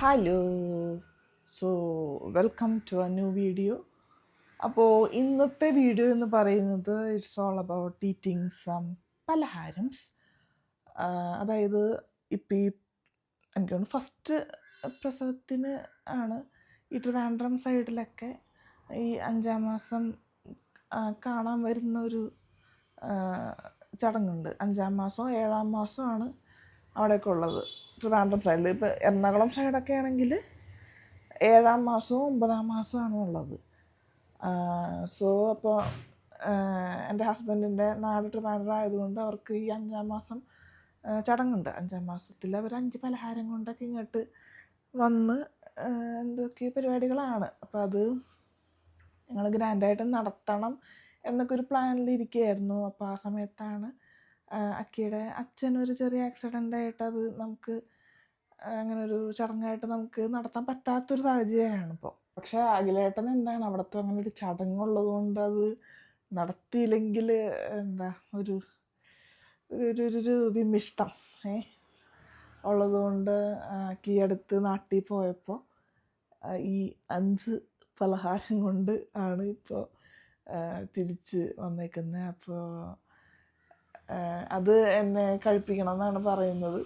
Hello. So welcome to a new video അപ്പോൾ ഇന്നത്തെ video എന്ന് പറയുന്നത് it's all about eating some പലഹാരംസ് അതായത് ഇപ്പം ഈ എനിക്ക് തോന്നുന്നു ഫസ്റ്റ് പ്രസവത്തിന് ആണ് ഈ ട്രിവാൻഡ്രം സൈഡിലൊക്കെ ഈ അഞ്ചാം മാസം കാണാൻ വരുന്ന ഒരു ചടങ്ങുണ്ട്. അഞ്ചാം മാസം ഏഴാം മാസമാണ് അവിടെയൊക്കെ ഉള്ളത്. ട്രിവാൻഡ്രം സൈഡിൽ ഇപ്പോൾ എറണാകുളം സൈഡൊക്കെ ആണെങ്കിൽ ഏഴാം മാസവും ഒമ്പതാം മാസമാണ് ഉള്ളത്. സോ അപ്പോൾ എന്റെ ഹസ്ബൻഡിന്റെ നാട് ട്രിവാൻഡ്രം ആയതുകൊണ്ട് അവർക്ക് ഈ അഞ്ചാം മാസം ചടങ്ങുണ്ട്. അഞ്ചാം മാസത്തിൽ അവർ അഞ്ച് പലഹാരം കൊണ്ടൊക്കെ ഇങ്ങോട്ട് വന്ന് എന്തൊക്കെ പരിപാടികളാണ്. അപ്പോൾ അത് ഞങ്ങൾ ഗ്രാൻഡായിട്ട് നടത്തണം എന്നൊക്കെ ഒരു പ്ലാനിൽ ഇരിക്കുകയായിരുന്നു. അപ്പോൾ ആ സമയത്താണ് അക്കിയുടെ ഒരു ചെറിയ ആക്സിഡന്റ് ആയിട്ട് അത് നമുക്ക് അങ്ങനെ ഒരു ചടങ്ങായിട്ട് നമുക്ക് നടത്താൻ പറ്റാത്തൊരു സാഹചര്യമാണ് ഇപ്പോൾ പക്ഷേ അഖിലേട്ടൻ എന്താണ് അവിടുത്തെ അങ്ങനെ ഒരു ചടങ്ങുള്ളത് കൊണ്ട് അത് നടത്തിയില്ലെങ്കിൽ എന്താ ഒരു ഒരു ഒരു വിമിഷ്ടം ഏ ഉള്ളതുകൊണ്ട് കീയടുത്ത് നാട്ടിൽ പോയപ്പോൾ ഈ അഞ്ച് പലഹാരം കൊണ്ട് ആണ് ഇപ്പോൾ തിരിച്ച് വന്നേക്കുന്നത് അപ്പോൾ അത് എന്നെ കഴിപ്പിക്കണം എന്നാണ് പറയുന്നത്.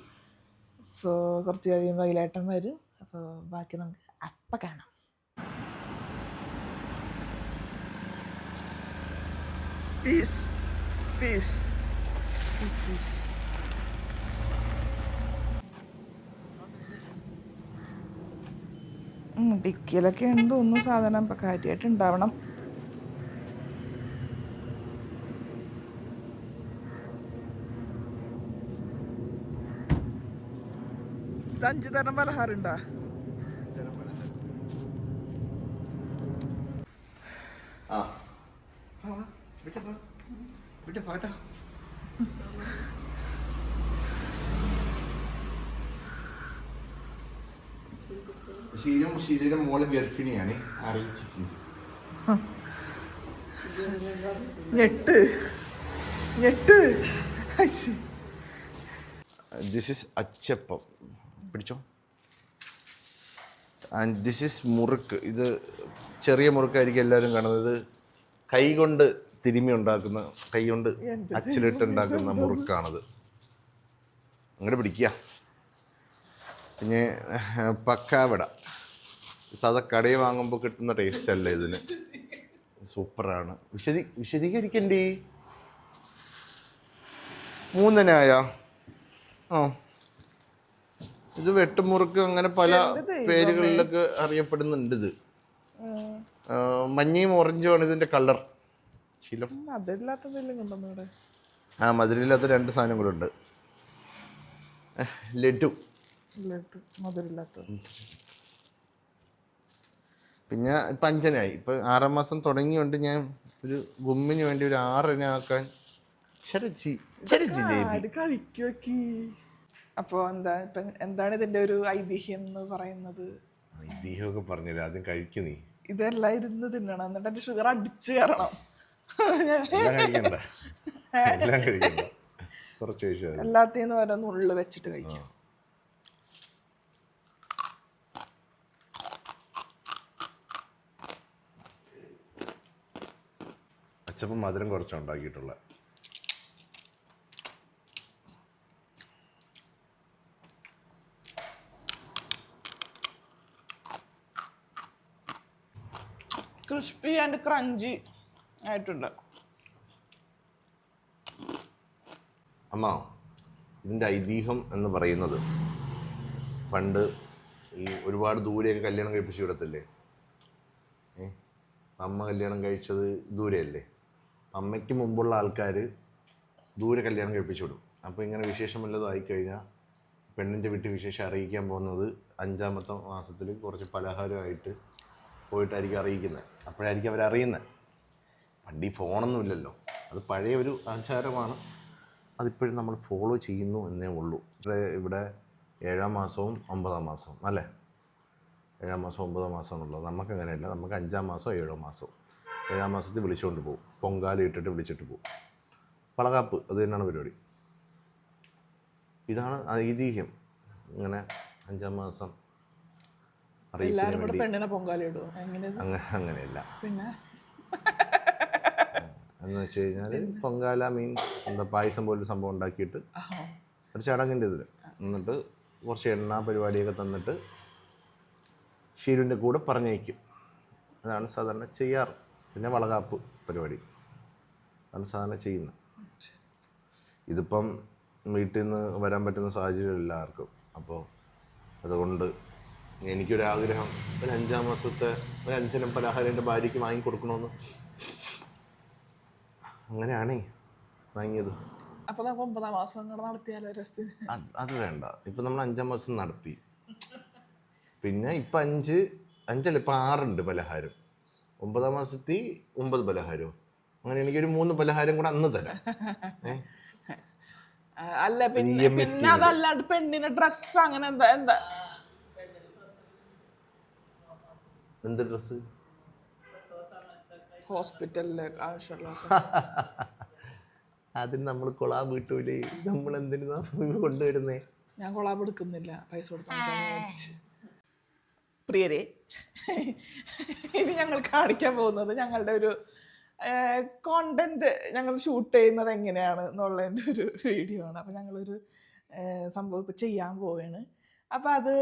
സോ കുറച്ച് കഴിയുമ്പോൾ അതിലേട്ടൻ വരും. അപ്പോൾ ബാക്കി നമുക്ക് അപ്പം കാണാം. പീസ് പീസ് പീസ് പീസ് ഡിക്കിയിലൊക്കെ ഉണ്ട് ഒന്നും സാധനം. ഇപ്പം കാര്യമായിട്ട് ഉണ്ടാവണം. അഞ്ച് തരം പലഹാരം ഉണ്ടാ ശീലം ശീലയുടെ മോൾ ഗർഭിണിയാണ്. അറിയിച്ചിട്ടുണ്ട്. ഞെട്ട്. ഞെട്ട്. ദിസ് ഇസ് അച്ചപ്പം. പിടിച്ചോ. ആൻഡ് ദിസ് ഇസ് മുറുക്ക്. ഇത് ചെറിയ മുറുക്കായിരിക്കും എല്ലാവരും കാണുന്നത്. കൈ കൊണ്ട് തിരുമി ഉണ്ടാക്കുന്ന കൈ കൊണ്ട് അച്ചിലിട്ട് ഉണ്ടാക്കുന്ന മുറുക്കാണത്. അങ്ങോട്ട് പിടിക്കുക. പിന്നെ പക്കാവിട പക്കാവട സാധാ കടയിൽ വാങ്ങുമ്പോൾ കിട്ടുന്ന ടേസ്റ്റ് അല്ല ഇതിന്? സൂപ്പറാണ്. വിശദീ വിശദീകരിക്കണ്ടേ. മൂന്നനായ. ആ. ഇത് വെട്ടുമുറുക്ക് അങ്ങനെ പല പേരുകളിലൊക്കെ അറിയപ്പെടുന്നുണ്ട് ഇത്. മഞ്ഞയും ഓറഞ്ചും ആണ് ഇതിന്റെ കളർ. ശീലം. ആ മധുരമില്ലാത്ത രണ്ട് സാധനം കൂടെ ഉണ്ട്. ലഡു. പിന്നെ ഇപ്പം അഞ്ചനായി. ഇപ്പം ആറാം മാസം തുടങ്ങിയോണ്ട് ഞാൻ ഒരു ഗുമ്മിന് വേണ്ടി ഒരു ആറിനെ ആക്കാൻ ചെറു ജി ചെറു ജിലേബി. ആര് കഴിക്കുവക്കി അപ്പോൾ എന്താ ഇപ്പം എന്താണ് ഇതിന്റെ ഒരു ഐതിഹ്യം എന്ന് പറയുന്നത്? ഐതിഹ്യമൊക്കെ പറഞ്ഞില്ല? ആദ്യം കഴിക്കുന്നേ ഇതെല്ലാം ഇരുന്ന് തിന്നണം. എന്നിട്ട് എന്റെ ഷുഗർ അടിച്ചു കയറണം. എല്ലാത്തിന്ന് ഓരോന്ന് ഉള്ളു വെച്ചിട്ട് കഴിക്കും. അച്ചപ്പം മധുരം കുറച്ച് ക്രിസ്പി ആൻഡ് ക്രഞ്ചി ആയിട്ടുണ്ട്. അമ്മ ഇതിന്റെ ഐതിഹ്യം എന്ന് പറയുന്നത് പണ്ട് ഈ ഒരുപാട് ദൂരെയൊക്കെ കല്യാണം കഴിപ്പിച്ച് വിടത്തില്ലേ? ഏ? അമ്മ കല്യാണം കഴിച്ചത് ദൂരെയല്ലേ? അമ്മയ്ക്ക് മുമ്പുള്ള ആൾക്കാർ ദൂരെ കല്യാണം കഴിപ്പിച്ചു വിടും. അപ്പോൾ ഇങ്ങനെ വിശേഷം വല്ലതും ആയിക്കഴിഞ്ഞാൽ പെണ്ണിന്റെ വീട്ടിൽ വിശേഷം അറിയിക്കാൻ പോകുന്നത് അഞ്ചാമത്തെ മാസത്തിൽ കുറച്ച് പലഹാരമായിട്ട് പോയിട്ടായിരിക്കും അറിയിക്കുന്നത്. അപ്പോഴായിരിക്കും അവരറിയുന്നത്. പണ്ട് ഈ ഫോണൊന്നുമില്ലല്ലോ അത് പഴയ ഒരു ആചാരമാണ്. അതിപ്പോഴും നമ്മൾ ഫോളോ ചെയ്യുന്നു എന്നേ ഉള്ളൂ. ഇവിടെ ഇവിടെ ഏഴാം മാസവും ഒമ്പതാം മാസവും അല്ലേ? ഏഴാം മാസം ഒമ്പതാം മാസം എന്നുള്ളത് നമുക്ക് അങ്ങനെയല്ല നമുക്ക് അഞ്ചാം മാസമോ ഏഴോ മാസവും. ഏഴാം മാസത്തിൽ വിളിച്ചുകൊണ്ട് പോകും. പൊങ്കാല ഇട്ടിട്ട് വിളിച്ചിട്ട് പോകും. വളകാപ്പ് അത് തന്നെയാണ് പരിപാടി. ഇതാണ് ഐതിഹ്യം. ഇങ്ങനെ അഞ്ചാം മാസം കൂടെ പെണ്ണിനെ പൊങ്കാലിടും അങ്ങനെയല്ല. പിന്നെ? എന്ന് വെച്ച് കഴിഞ്ഞാൽ പൊങ്കാല മീൻസ് എന്താ പായസം പോലൊരു സംഭവം ഉണ്ടാക്കിയിട്ട് ഒരു ചടങ്ങിന്റെ ഇതിൽ എന്നിട്ട് കുറച്ച് എണ്ണ പരിപാടിയൊക്കെ തന്നിട്ട് ഷീരുവിന്റെ കൂടെ പറഞ്ഞയക്കും. അതാണ് സാധാരണ ചെയ്യാറ്. പിന്നെ വളകാപ്പ് പരിപാടി. അതാണ് സാധാരണ ചെയ്യുന്നത്. ഇതിപ്പം വീട്ടിൽ നിന്ന് വരാൻ പറ്റുന്ന സാഹചര്യം എല്ലാവർക്കും. അപ്പോൾ അതുകൊണ്ട് എനിക്കൊരാഗ്രഹം ഒരു അഞ്ചാം മാസത്തെ ഒരു അഞ്ചനം പലഹാരം എന്റെ ഭാര്യയ്ക്ക് വാങ്ങിക്കൊടുക്കണമെന്ന് അങ്ങനെയാണേ വാങ്ങിയത്. അപ്പൊ നമുക്ക് ഒമ്പതാം മാസം അങ്ങോട്ട് നടത്തിയാലോ രസത്തിന് അത് വേണ്ട. ഇപ്പം നമ്മൾ അഞ്ചാം മാസം നടത്തി. പിന്നെ ഇപ്പം അഞ്ച് അഞ്ചല്ല ഇപ്പം ആറുണ്ട് പലഹാരം. ഒമ്പതാം മാസത്തിൽ ഒമ്പത് പലഹാരമോ അങ്ങനെ എനിക്കൊരു മൂന്ന് പലഹാരം കൂടെ അന്ന് തരാം. അല്ല പിന്നെ പിന്നെ അതല്ലാണ്ട് പെണ്ണിന് ഡ്രസ് അങ്ങനെ എന്താ എന്താ? എന്ത് ഡ്രസ്സ്? ഹോസ്പിറ്റലിലെ ആവശ്യമുള്ള അതിന് നമ്മൾ കൊളാബ് കിട്ടൂലേ? നമ്മൾ എന്തിനാ കൊണ്ടുവരുന്നേ? ഞാൻ കൊളാബ് എടുക്കുന്നില്ല. പൈസ കൊടുത്തു പ്രിയരെ ഇനി ഞങ്ങൾ കാണിക്കാൻ പോകുന്നത് ഞങ്ങളുടെ ഒരു കോണ്ടന്റ് ഞങ്ങൾ ഷൂട്ട് ചെയ്യുന്നത് എങ്ങനെയാണ് എന്നുള്ളതിന്റെ ഒരു വീഡിയോ ആണ്. അപ്പം ഞങ്ങളൊരു സംഭവം ഇപ്പോൾ ചെയ്യാൻ പോവുകയാണ് അപ്പം അത്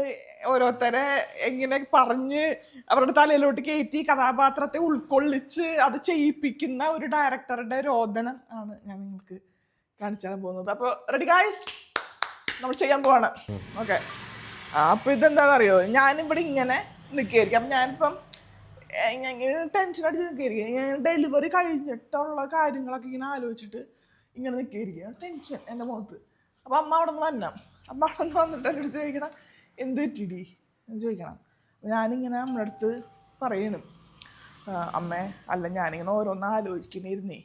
ഓരോരുത്തരെ എങ്ങനെ പറഞ്ഞ് അവരുടെ തലയിലോട്ട് കയറ്റി കഥാപാത്രത്തെ ഉൾക്കൊള്ളിച്ച് അത് ചെയ്യിപ്പിക്കുന്ന ഒരു ഡയറക്ടറുടെ രോദനം ആണ് ഞാൻ നിങ്ങൾക്ക് കാണിച്ചു തരാൻ പോകുന്നത്. അപ്പോൾ റെഡി ഗായ്സ് നമ്മൾ ചെയ്യാൻ പോവാണ്. ഓക്കെ അപ്പൊ ഇതെന്താ അറിയോ ഞാനിവിടെ ഇങ്ങനെ നിൽക്കുകയായിരിക്കും. അപ്പം ഞാനിപ്പം ഇങ്ങനെ ടെൻഷൻ അടിച്ച് നിൽക്കുകയായിരിക്കും. ഞാൻ ഡെലിവറി കഴിഞ്ഞിട്ടുള്ള കാര്യങ്ങളൊക്കെ ഇങ്ങനെ ആലോചിച്ചിട്ട് ഇങ്ങനെ നിൽക്കുകയായിരിക്കും. ടെൻഷൻ എന്റെ മുഖത്ത്. അപ്പം അമ്മ അവിടെ നിന്ന് വരണം അമ്മ അവിടെ വന്നിട്ട് എന്റെ അടുത്ത് ചോദിക്കണം എന്ത് പറ്റിടി എന്ന് ചോദിക്കണം. ഞാനിങ്ങനെ നമ്മുടെ അടുത്ത് പറയണം. അമ്മേ അല്ല ഞാനിങ്ങനെ ഓരോന്ന് ആലോചിക്കണിരുന്നേ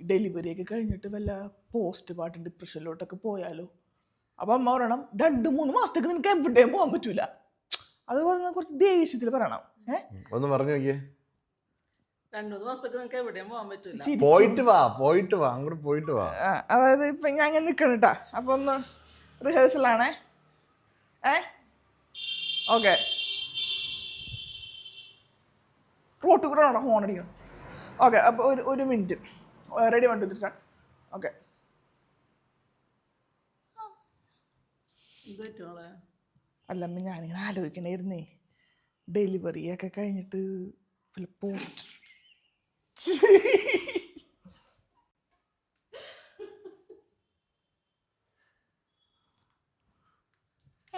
ഡെലിവറി ഒക്കെ കഴിഞ്ഞിട്ട് വല്ല പോസ്റ്റ് പാർട്ടം ഡിപ്രഷനിലോട്ടൊക്കെ പോയാലോ? അപ്പം അമ്മ പറയണം രണ്ട് മൂന്ന് മാസത്തേക്ക് നിനക്ക് എവിടെയും പോകാൻ പറ്റൂല. അത് പറഞ്ഞാൽ കുറച്ച് ദേഷ്യത്തിൽ പറയണം. ഏഹ് ഒന്ന് പറഞ്ഞു നോക്കിയേ. രണ്ടു മൂന്ന് ദിവസത്തേക്ക് നിങ്ങൾക്ക് എവിടെയും പോകാൻ പറ്റൂല. പോയിട്ട് വാ പോയിട്ട് വാ അങ്ങോട്ട് പോയിട്ട് വാ. അതായത് ഇപ്പൊ ഞാൻ ഇങ്ങനെ നിൽക്കണം കേട്ടാ അപ്പോൾ ഒന്ന് റിഹേഴ്സലാണേ? ഏ? ഓക്കെ. റോട്ട് കൂടെ ആണോ ഹോൺ അടിക്കണം. ഓക്കെ അപ്പോൾ ഒരു ഒരു മിനിറ്റ്. റെഡി വേണ്ട സ്റ്റാർട്ട്. ഓക്കെ. എന്ത് പറ്റുമോളെ അല്ലമ്മ ഞാനിങ്ങനെ ആലോചിക്കണായിരുന്നേ. ഡെലിവറി ഒക്കെ കഴിഞ്ഞിട്ട് വല്ല പോസ്റ്റ്.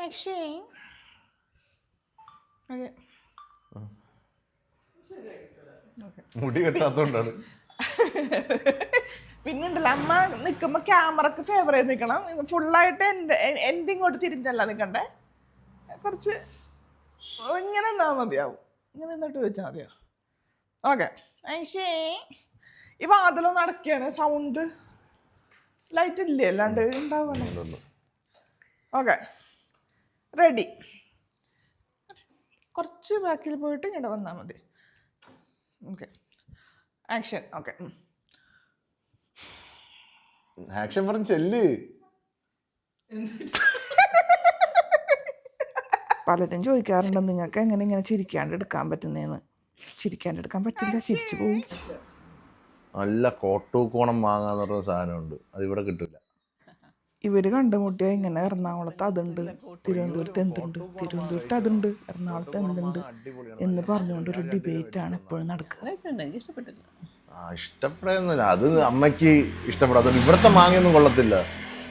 Action okay. മുടി കെട്ടാത്തോണ്ടാണ്. പിന്നുണ്ടല്ലോ അമ്മ നിൽക്കുമ്പോൾ ക്യാമറക്ക് ഫേവർ ചെയ്ത് നിൽക്കണം ഫുള്ളായിട്ട് എന്റെ എന്റെ ഇങ്ങോട്ട് തിരിഞ്ഞല്ല നിൽക്കണ്ടേ കുറച്ച് ഇങ്ങനെ നിന്നാൽ മതിയാവും. ഇങ്ങനെ നിന്നിട്ട് വെച്ചാൽ മതിയാവും ഓക്കെ. ഐഷേ ഈ വാതിലൊന്നും അടക്കുകയാണ് സൗണ്ട് ലൈറ്റ് ഇല്ലേ? അല്ലാണ്ട് ഉണ്ടാവുമല്ലോ. ഓക്കെ. റെഡി. കുറച്ച് ബാക്കിൽ പോയിട്ട് ഇങ്ങോട്ട് വന്നാൽ മതി. ഓക്കെ. ആക്ഷൻ. ഓക്കെ. ആക്ഷൻ പറഞ്ഞ് ചെല്ല്. പലരും ചോദിക്കാറുണ്ട് നിങ്ങൾക്ക് എങ്ങനെ ഇങ്ങനെ ചിരിക്കാണ്ട് എടുക്കാൻ പറ്റുന്നതെന്ന് ചിരിക്കാണ്ട് എടുക്കാൻ പറ്റില്ല ചിരിച്ചു പോകും നല്ല കോട്ടൂക്കോണം വാങ്ങാന്ന് പറഞ്ഞ സാധനമുണ്ട്. അത് ഇവിടെ കിട്ടൂല. ഇവർ കണ്ടുമുട്ടിയാൽ ഇങ്ങനെ എറണാകുളത്ത് അതുണ്ട് തിരുവനന്തപുരത്ത് എന്തുണ്ട് തിരുവനന്തപുരത്ത് അതുണ്ട് എറണാകുളത്ത് എന്തുണ്ട് എന്ന് പറഞ്ഞുകൊണ്ട് ഒരു ഡിബേറ്റ് ആണ് എപ്പോഴും നടക്കുക. എനിക്ക് ഇഷ്ടപ്പെട്ടില്ല ആ ഇഷ്ടപ്പെടുന്നില്ല. അത് അമ്മയ്ക്ക് ഇഷ്ടപ്പെടാത്തത് ഇവിടുത്തെ മാങ്ങയൊന്നും കൊള്ളത്തില്ല.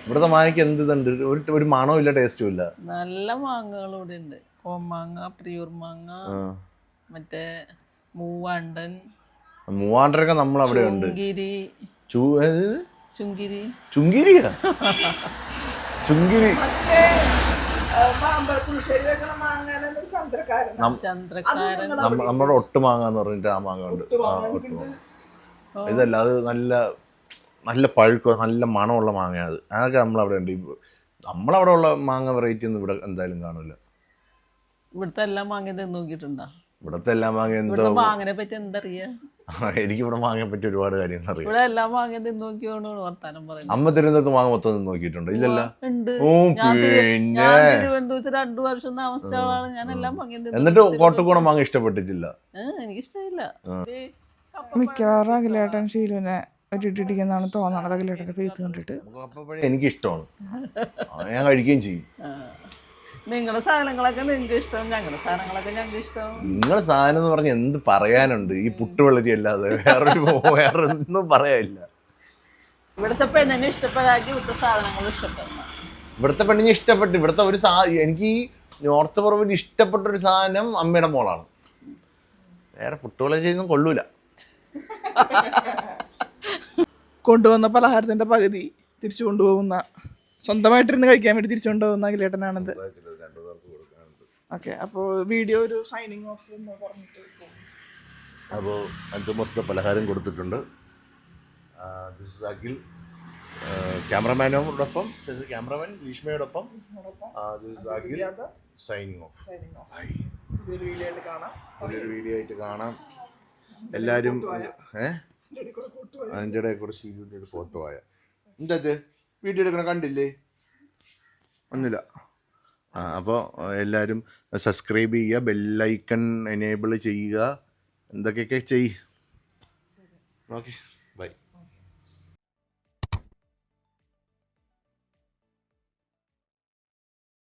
ഇവിടുത്തെ മാങ്ങയ്ക്ക് എന്ത് ഇതുണ്ട്? ഒരു ഒരു മണവും ഇല്ല ടേസ്റ്റും ഇല്ല. നല്ല മാങ്ങകൾ ഇവിടെ ഉണ്ട്. കോമാങ്ങ പ്രിയൂർ മാങ്ങ. മറ്റേ മൂവാണ്ടൻ മൂവാണ്ടരൊക്കെ നമ്മൾ അവിടെ ഉണ്ട് ചു? ചുങ്കിരി. ചുങ്കിരിയാ? ചുങ്കിരി. നമ്മുടെ ഒട്ടുമാങ്ങ എന്ന് പറഞ്ഞിട്ട് ആ മാങ്ങ ഉണ്ട്. ആ ഒട്ടുമാങ്ങ. ഇതല്ല അത് നല്ല നല്ല പഴുക്കോ നല്ല മണമുള്ള മാങ്ങയാണ്. അത് അതൊക്കെ നമ്മളവിടെ ഉണ്ട്. നമ്മളവിടെ ഉള്ള മാങ്ങ വെറൈറ്റി ഒന്നും ഇവിടെ എന്തായാലും കാണില്ല. ഇവിടുത്തെ എല്ലാ മാങ്ങ നോക്കിയിട്ടുണ്ടോ? ഇവിടുത്തെ എല്ലാ മാങ്ങ എന്തോ ഇവിടുത്തെ മാങ്ങനെ പറ്റി എന്തറിയാ? എനിക്കിവിടെ വാങ്ങാൻ പറ്റിയ ഒരുപാട് കാര്യങ്ങൾ അറിയാം. ഇവിടെ എല്ലാം വാങ്ങി തിന്ന് നോക്കിയോണ്ട് വർത്താനം പറയുന്നത് അമ്മ തിരുവനന്തപുരത്ത് വാങ്ങാൻ മൊത്തം നിന്ന് നോക്കിയിട്ടുണ്ട് ഇല്ലല്ല ഉണ്ട്. ഓ പിന്നെ. ഞാൻ തിരുവനന്തപുരത്ത് രണ്ടു വർഷം താമസിച്ച ആളാണ്. ഞാൻ എല്ലാം വാങ്ങി എന്നിട്ട് കോട്ടക്കോണം വാങ്ങാൻ ഇഷ്ടപ്പെട്ടിട്ടില്ല? എനിക്കിഷ്ടമില്ല. മിക്കവാറും അഖിലേട്ടൻ ഷീലുവിനെ ഒരിട്ടിരിക്കുന്നതാണ് തോന്നണത് അഖിലേട്ടന്റെ ഫേസ് കണ്ടിട്ട്. എനിക്കിഷ്ടമാണ്. എനിക്ക് ഇഷ്ടമാണ് ഞാൻ കഴിക്കുകയും ചെയ്യും. നിങ്ങളുടെ സാധനങ്ങളൊക്കെ നിങ്ങൾക്ക് ഇഷ്ടം ഞങ്ങളുടെ സാധനങ്ങളൊക്കെ ഞങ്ങൾക്ക് ഇഷ്ടം. നിങ്ങളെ സാധനം എന്ന് പറഞ്ഞ എന്ത് പറയാനുണ്ട്? ഈ പുട്ടുവെള്ളരി അല്ലാതെ വേറൊരു വേറെ ഒന്നും പറയാനില്ല. ഇവിടുത്തെ പെണ്ണിനെ ഇഷ്ടപ്പെടാക്കി ഇവിടുത്തെ സാധനങ്ങൾ ഇഷ്ടപ്പെടണം. ഇവിടുത്തെ പെണ്ണിനെ ഇഷ്ടപ്പെട്ട് ഇവിടുത്തെ ഒരു സാ എനിക്ക് ഈ നോർത്ത് പുറവിൽ ഇഷ്ടപ്പെട്ട ഒരു സാധനം അമ്മയുടെ മോളാണ്. വേറെ പുട്ടുവെള്ളരി ഒന്നും കൊള്ളൂല. കൊണ്ടുവന്ന പലഹാരത്തിന്റെ പകുതി തിരിച്ചു കൊണ്ടുപോകുന്ന സ്വന്തമായിട്ടിരുന്ന് കഴിക്കാൻ വേണ്ടി തിരിച്ചു കൊണ്ടുപോകുന്ന അഖിലേട്ടനാണിത്. ഓക്കെ അപ്പോൾ വീഡിയോ ഒരു സൈനിങ് ഓഫ് എന്ന് പറഞ്ഞിട്ട്. അപ്പോൾ അഞ്ച് മാസത്തെ പലഹാരം കൊടുത്തിട്ടുണ്ട്. This is Akhil. ക്യാമറമാനോടൊപ്പം cameraman ഭീഷ്മയോടൊപ്പം this is Akhil signing off പുതിയൊരു വീഡിയോ ആയിട്ട് കാണാം. പുതിയൊരു വീഡിയോ ആയിട്ട് കാണാം. എല്ലാവരും ഏ? അതിന്റെ ഇടയിൽ കൂടെ ശീലുവിന്റെ ഫോട്ടോ ആയ. എന്താ ഇത്? വീഡിയോ എടുക്കണ കണ്ടില്ലേ? ഒന്നുമില്ല. ആ അപ്പോൾ എല്ലാവരും സബ്സ്ക്രൈബ് ചെയ്യുക ബെല്ലൈക്കൺ എനേബിൾ ചെയ്യുക. എന്തൊക്കെയൊക്കെ ചെയ് ഓക്കെ